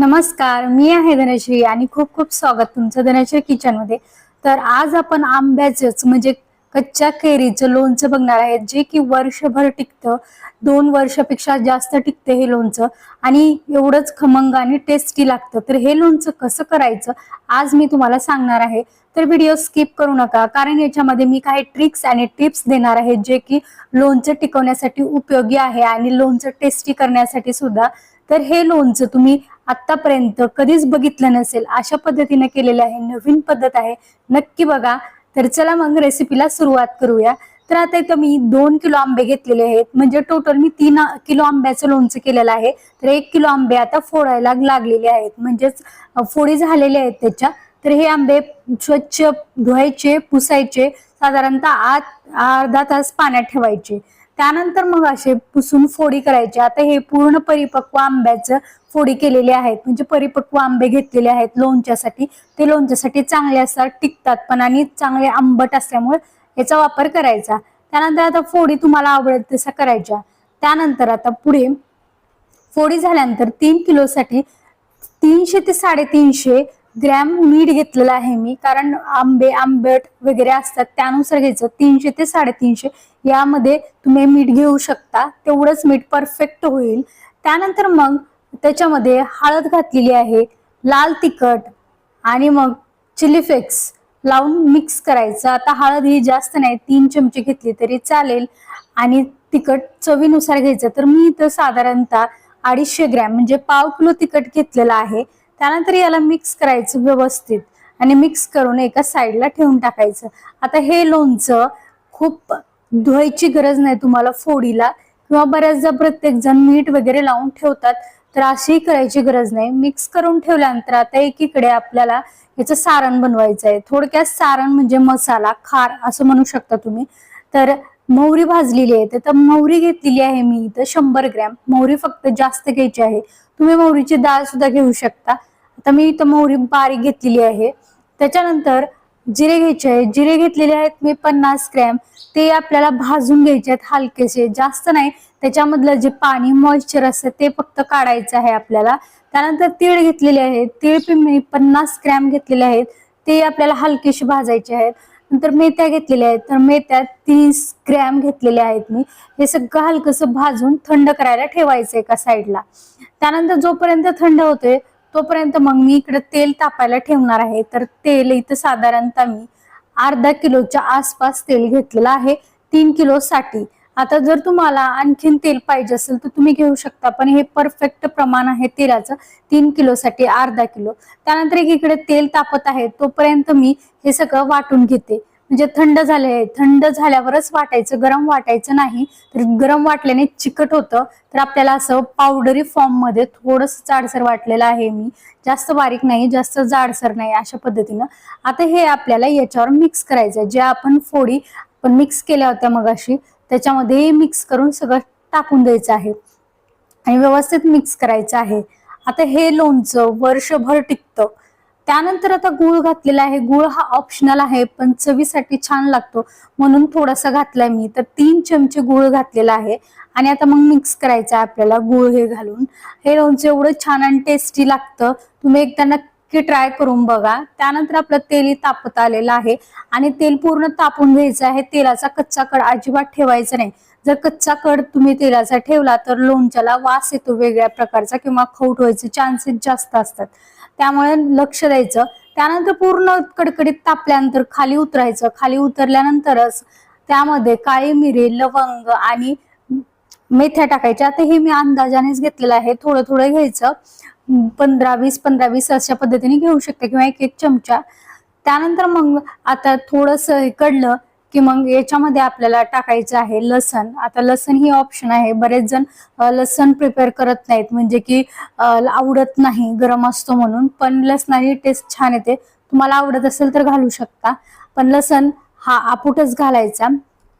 नमस्कार मी आहे धनश्री आणि खूप खूप स्वागत तुमचं धनश्री किचनमध्ये. तर आज आपण आंब्याचंच म्हणजे कच्च्या कैरीचं लोणचं बघणार आहे जे की वर्षभर टिकतं. दोन वर्षापेक्षा जास्त टिकते हे लोणचं आणि एवढंच खमंग आणि टेस्टी लागतं. तर हे लोणचं कसं करायचं आज मी तुम्हाला सांगणार आहे. तर व्हिडिओ स्किप करू नका कारण याच्यामध्ये मी काही ट्रिक्स आणि टिप्स देणार आहे जे की लोणचं टिकवण्यासाठी उपयोगी आहे आणि लोणचं टेस्टी करण्यासाठी सुद्धा. तर हे लोणचं तुम्ही आतापर्यंत कधीच बघितलं नसेल. अशा पद्धतीने केलेलं आहे. नवीन पद्धत आहे. नक्की बघा. तर चला मग रेसिपीला सुरुवात करूया. तर आता इथं मी दोन किलो आंबे घेतलेले आहेत. म्हणजे टोटल मी तीन किलो आंब्याचं लोणचं केलेलं आहे. तर एक किलो आंबे आता फोडायला लागलेले आहेत. म्हणजेच फोडी झालेले आहेत त्याच्या. तर हे आंबे स्वच्छ धुवायचे पुसायचे. साधारणतः आत अर्धा तास पाण्यात ठेवायचे. त्यानंतर मग असे पुसून फोडी करायची. आता हे पूर्ण परिपक्व आंब्याचं फोडी केलेली आहेत. म्हणजे परिपक्व आंबे घेतलेले आहेत लोणच्यासाठी. ते लोणच्यासाठी चांगले असतात टिकतात पण आणि चांगले आंबट असल्यामुळे याचा वापर करायचा. त्यानंतर आता फोडी तुम्हाला आवडेल तसा करायच्या. त्यानंतर आता पुढे फोडी झाल्यानंतर तीन किलोसाठी तीनशे ते साडेतीनशे ग्रॅम मीठ घेतलेलं आहे मी कारण आंबे आंबट वगैरे असतात त्यानुसार घ्यायचं. तीनशे ते साडेतीनशे यामध्ये तुम्ही मीठ घेऊ शकता. तेवढंच मीठ परफेक्ट होईल. त्यानंतर मग त्याच्यामध्ये हळद घातलेली आहे लाल तिखट आणि मग चिली फ्लेक्स लावून मिक्स करायचं. आता हळद ही जास्त नाही तीन चमचे घेतली तरी चालेल. आणि तिखट चवीनुसार घ्यायचं. तर मी इथं साधारणतः अडीचशे ग्रॅम म्हणजे पाव किलो तिखट घेतलेलं आहे. त्यानंतर याला मिक्स करायचं व्यवस्थित. आणि मिक्स करून एका साईडला ठेवून टाकायचं. आता हे लोणचं खूप धुवायची गरज नाही तुम्हाला फोडीला. किंवा बऱ्याचदा प्रत्येक जण मीठ वगैरे लावून ठेवतात तर अशी करायची गरज नाही. मिक्स करून ठेवल्यानंतर आता एकीकडे आपल्याला याचं सारण बनवायचं आहे. थोडक्यात सारण म्हणजे मसाला खार असं म्हणू शकता तुम्ही. तर मोहरी भाजलेली आहे. तर मोहरी घेतलेली आहे मी इथं शंभर ग्रॅम. मोहरी फक्त जास्त घ्यायची आहे. तुम्ही मोहरीची डाळ सुद्धा घेऊ शकता. आता मी इथं मोहरी बारीक घेतलेली आहे. त्याच्यानंतर जिरे घ्यायचे आहेत. जिरे घेतलेले आहेत मी पन्नास ग्रॅम. ते आपल्याला भाजून घ्यायचे आहेत हलकेसे. जास्त नाही. त्याच्यामधलं जे पाणी मॉइश्चर असतं ते फक्त काढायचं आहे आपल्याला. त्यानंतर तीळ घेतलेले आहेत. तीळ मी पन्नास ग्रॅम घेतलेले आहेत. ते आपल्याला हलकेसे भाजायचे आहेत. नंतर मेथ्या घेतलेल्या आहेत. तर मेथ्या तीस ग्रॅम घेतलेल्या आहेत मी. हे सगळं हलकंसं भाजून थंड करायला ठेवायचं एका साईडला. त्यानंतर जोपर्यंत थंड होतोय तोपर्यंत मग मी इकडे तेल तापायला ठेवणार आहे. तर तेल इथं साधारणतः मी अर्धा किलोच्या आसपास तेल घेतलेलं आहे. तीन किलो साठी आता जर तुम्हाला आणखीन तेल पाहिजे असेल तर तुम्ही घेऊ शकता. पण हे परफेक्ट प्रमाण आहे तेलाचं. तीन किलोसाठी अर्धा किलो. त्यानंतर एकीकडे तेल तापत आहे. तोपर्यंत मी हे सगळं वाटून घेते. म्हणजे थंड झाले आहे थंड झाल्यावरच वाटायचं गरम वाटायचं नाही तर गरम वाटल्याने चिकट होतं. तर आपल्याला असं पावडरी फॉर्ममध्ये थोडस जाडसर वाटलेलं आहे मी. जास्त बारीक नाही जास्त जाडसर नाही अशा पद्धतीनं. आता हे आपल्याला याच्यावर मिक्स करायचं जे आपण फोडी आपण मिक्स केल्या होत्या मगाशी त्याच्यामध्ये मिक्स करून सगळं टाकून द्यायचं आहे. आणि व्यवस्थित मिक्स करायचं आहे. आता हे लोणचं वर्षभर टिकतं. त्यानंतर आता गुळ घातलेला आहे. गुळ हा ऑप्शनल आहे पण चवीसाठी छान लागतो. म्हणून थोडासा घातलाय मी. तर तीन चमचे गुळ घातलेला आहे. आणि आता मग मिक्स करायचं आहे आपल्याला गुळ हे घालून. हे लोणचं एवढं छान आणि टेस्टी लागतं. तुम्ही एकदा नक्की ट्राय करून बघा. त्यानंतर आपलं तेल तापत आलेलं आहे. आणि तेल पूर्ण तापून घ्यायचं आहे. तेलाचा कच्चा कड अजिबात ठेवायचा नाही. जर कच्चा कड तुम्ही तेलाचा ठेवला तर लोणच्याला वास येतो वेगळ्या प्रकारचा किंवा खवट व्हायचे चान्सेस जास्त असतात. त्यामुळे लक्ष द्यायचं. त्यानंतर पूर्ण कडकडीत तापल्यानंतर खाली उतरायचं. खाली उतरल्यानंतरच त्यामध्ये काळी मिरी लवंग आणि मेथ्या टाकायच्या. आता हे मी अंदाजानेच घेतलेलं आहे. थोडं थोडं घ्यायचं. पंधरा वीस पंधरा वीस अशा पद्धतीने घेऊ शकते किंवा एक एक चमचा. त्यानंतर मग आता थोडस कडलं. की मग याच्यामध्ये आपल्याला टाकायचं आहे लसण. आता लसण ही ऑप्शन आहे. बरेच जण लसण प्रिपेअर करत नाहीत. म्हणजे की आवडत नाही गरम असतो म्हणून. पण लसणाची टेस्ट छान येते. तुम्हाला आवडत असेल तर घालू शकता. पण लसण हा आपुटच घालायचा.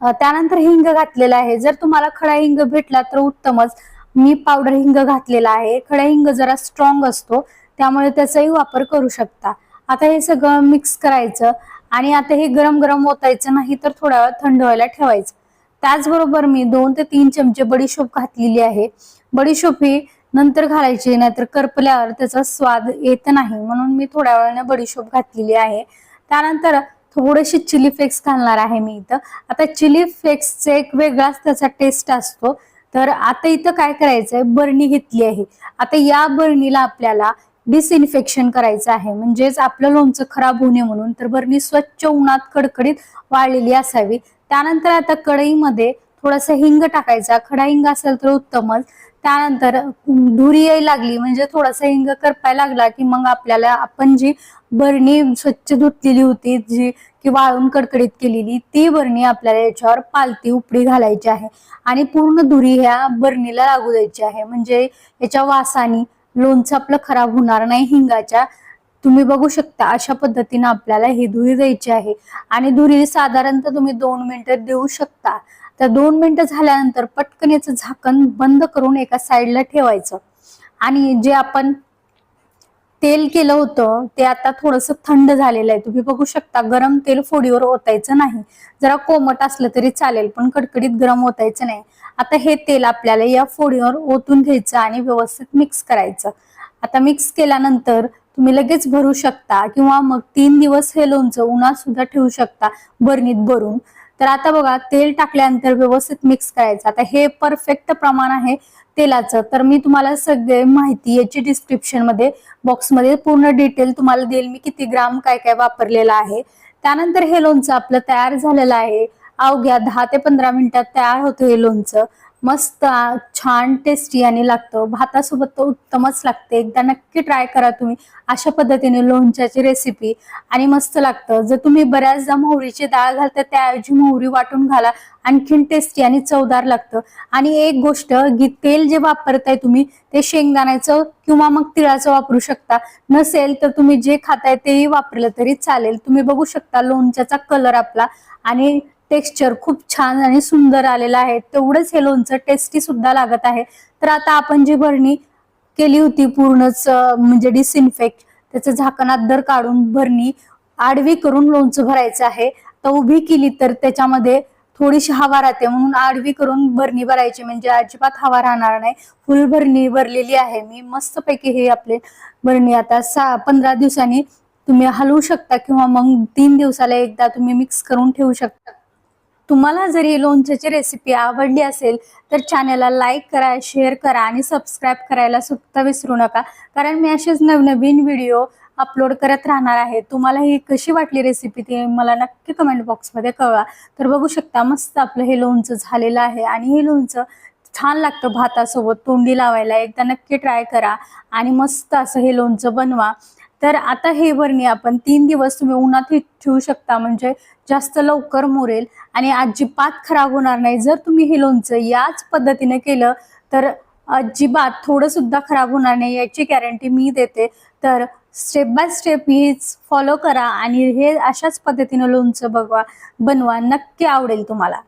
त्यानंतर हिंग घातलेला आहे. जर तुम्हाला खडा हिंग भेटला तर उत्तमच. मी पावडर हिंग घातलेला आहे. खडा हिंग जरा स्ट्रॉंग असतो. त्यामुळे त्याचाही वापर करू शकता. आता हे सगळं मिक्स करायचं. आणि आता हे गरम गरम ओतायचं नाही तर थोडा वेळ थंड व्हायला ठेवायचं. त्याचबरोबर मी दोन ते तीन चमचे बडीशोप घातलेली आहे. बडीशोप ही नंतर घालायची नाहीतर करपल्यावर त्याचा स्वाद येत नाही म्हणून मी थोड्या वेळाने बडीशोप घातलेली आहे. त्यानंतर थोडेसे चिली फ्लेक्स घालणार आहे मी इथं. आता चिली फ्लेक्सचा एक वेगळाच त्याचा टेस्ट असतो. तर आता इथं काय करायचंय? बरणी घेतली आहे. आता या बरणीला आपल्याला डिसइन्फेक्शन करायचं आहे. म्हणजेच आपलं लोणचं खराब होऊ नये म्हणून तर बरणी स्वच्छ उन्हात कडकडीत वाळलेली असावी. त्यानंतर आता कढईमध्ये थोडासा हिंग टाकायचा. खडा हिंग असेल तर उत्तमच. त्यानंतर धुरी यायला लागली म्हणजे थोडासा हिंग करपायला लागला की मग आपल्याला आपण जी बरणी स्वच्छ धुतलेली होती जी की वाळून कडकडीत केलेली ती बरणी आपल्याला याच्यावर पालती उपडी घालायची आहे. आणि पूर्ण धुरी ह्या बरणीला लागू द्यायची आहे. म्हणजे याच्या वासानी लोणचं आपलं खराब होणार नाही हिंगाच्या. तुम्ही बघू शकता अशा पद्धतीने आपल्याला ही धुरी द्यायची आहे. आणि धुरी साधारणतः तुम्ही दोन मिनिटं देऊ शकता. तर दोन मिनिटं झाल्यानंतर पटकन याचं झाकण बंद करून एका साईडला ठेवायचं. आणि जे आपण तेल केलं होतं ते आता थोडंसं थंड झालेलं आहे. तुम्ही बघू शकता गरम तेल फोडीवर ओतायचं नाही. जरा कोमट असलं तरी चालेल पण कडकडीत गरम ओतायचं नाही. आता हे तेल आपल्याला या फोडीवर ओतून घ्यायचं आणि व्यवस्थित मिक्स करायचं. आता मिक्स केल्यानंतर तुम्ही लगेच भरू शकता किंवा मग तीन दिवस हे लोणचं उन्हात सुद्धा ठेवू शकता बरणीत भरून. तर आता बघा तेल टाकल्यानंतर व्यवस्थित मिक्स करायचं. आता हे परफेक्ट प्रमाण आहे. तेलाचं तर मी तुम्हाला सगळे माहिती याची डिस्क्रिप्शनमध्ये बॉक्समध्ये पूर्ण डिटेल तुम्हाला देईल मी किती ग्राम काय काय वापरलेलं आहे. त्यानंतर हे लोणचं आपलं तयार झालेलं आहे. अवघ्या दहा ते पंधरा मिनिटात तयार होतं हे लोणचं. मस्त छान टेस्टी आणि लागतं. भातासोबत तर उत्तमच लागते. एकदा नक्की ट्राय करा तुम्ही. अशा पद्धतीने लोणच्याची रेसिपी आणि मस्त लागतं. जर तुम्ही बऱ्याचदा मोहरीची डाळ घालता त्याऐवजी मोहरी वाटून घाला. आणखीन टेस्टी आणि चवदार लागतं. आणि एक गोष्ट की तेल जे वापरताय तुम्ही ते शेंगदाण्याचं किंवा मग तिळाचं वापरू शकता. नसेल तर तुम्ही जे खाताय तेही वापरलं तरी चालेल. तुम्ही बघू शकता लोणच्याचा कलर आपला. आणि टेक्स्चर खूप छान आणि सुंदर आलेलं आहे. तेवढंच हे लोणचं टेस्टी सुद्धा लागत आहे. तर आता आपण जी भरणी केली होती पूर्णच म्हणजे डिसइन्फेक्ट त्याचं झाकण अद्दर काढून भरणी आडवी करून लोणचं भरायचं आहे. तर उभी केली तर त्याच्यामध्ये थोडीशी हवा राहते. म्हणून आडवी करून भरणी भरायची म्हणजे अजिबात हवा राहणार नाही. फुल भरणी भरलेली आहे. मी मस्तपैकी हे आपले भरणी आता सहा पंधरा दिवसांनी तुम्ही हलवू शकता किंवा मग तीन दिवसाला एकदा तुम्ही मिक्स करून ठेवू शकता. तुम्हाला जर ही लोणच्याची रेसिपी आवडली असेल तर चॅनलला लाईक करा शेअर करा आणि सबस्क्राईब करायला सुद्धा विसरू नका. कारण मी असेच नवनवीन व्हिडिओ अपलोड करत राहणार आहे. तुम्हाला ही कशी वाटली रेसिपी ती मला नक्की कमेंट बॉक्समध्ये कळवा. तर बघू शकता मस्त आपलं हे लोणचं झालेलं आहे आणि हे लोणचं छान लागतं भातासोबत. तोंडी लावायला एकदा नक्की ट्राय करा आणि मस्त असं हे लोणचं बनवा. तर आता हे भरणी आपण तीन दिवस तुम्ही उन्हात ठेवू शकता म्हणजे जास्त लवकर मोरेल आणि अजिबात खराब होणार नाही. जर तुम्ही हे लोणचं याच पद्धतीने केलं तर अजिबात थोडं सुद्धा खराब होणार नाही याची गॅरंटी मी देते. तर स्टेप बाय स्टेप हीच फॉलो करा आणि हे अशाच पद्धतीनं लोणचं बघवा बनवा नक्की आवडेल तुम्हाला.